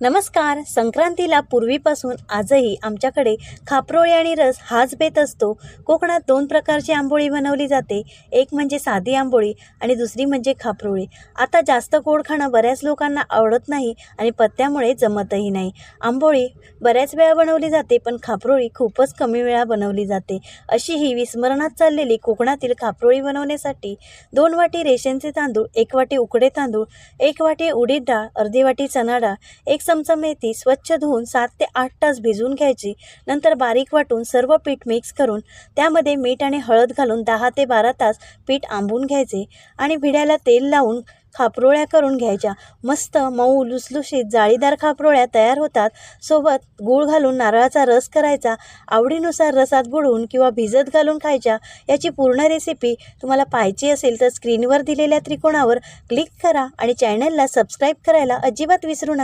नमस्कार. संक्रांतीला पूर्वीपासून आजही आमच्याकडे खापरोळी आणि रस हाच बेत असतो. कोकणात दोन प्रकारची आंबोळी बनवली जाते. एक म्हणजे साधी आंबोळी आणि दुसरी म्हणजे खापरोळी. आता जास्त गोड खाणं बऱ्याच लोकांना आवडत नाही आणि पत्त्यामुळे जमतही नाही. आंबोळी बऱ्याच वेळा बनवली जाते पण खापरोळी खूपच कमी वेळा बनवली जाते. अशी ही विस्मरणात चाललेली कोकणातील खापरोळी बनवण्यासाठी दोन वाटी रेशनचे तांदूळ एक वाटी उकडे तांदूळ एक वाटी उडीद डाळ अर्धी वाटी चणा डाळ एक चमचा मेथी स्वच्छ धुवून सात ते आठ तास भिजवून घ्यायची. नंतर बारीक वाटून सर्व पीठ मिक्स करून त्यामध्ये मीठ आणि हळद घालून दहा ते बारा तास पीठ आंबून घ्यायचे आणि भिड्याला तेल लावून खापरोळ्या करून घ्यायच्या. मस्त मऊ लुसलुशीत जाळीदार खापरोळ्या तयार होतात. सोबत गूळ घालून नारळाचा रस करायचा. आवडीनुसार रसात बुडवून किंवा भिजत घालून खायच्या याची पूर्ण रेसिपी तुम्हाला पाहायची असेल तर स्क्रीनवर दिलेल्या त्रिकोणावर क्लिक करा आणि चॅनलला सबस्क्राईब करायला अजिबात विसरू नका.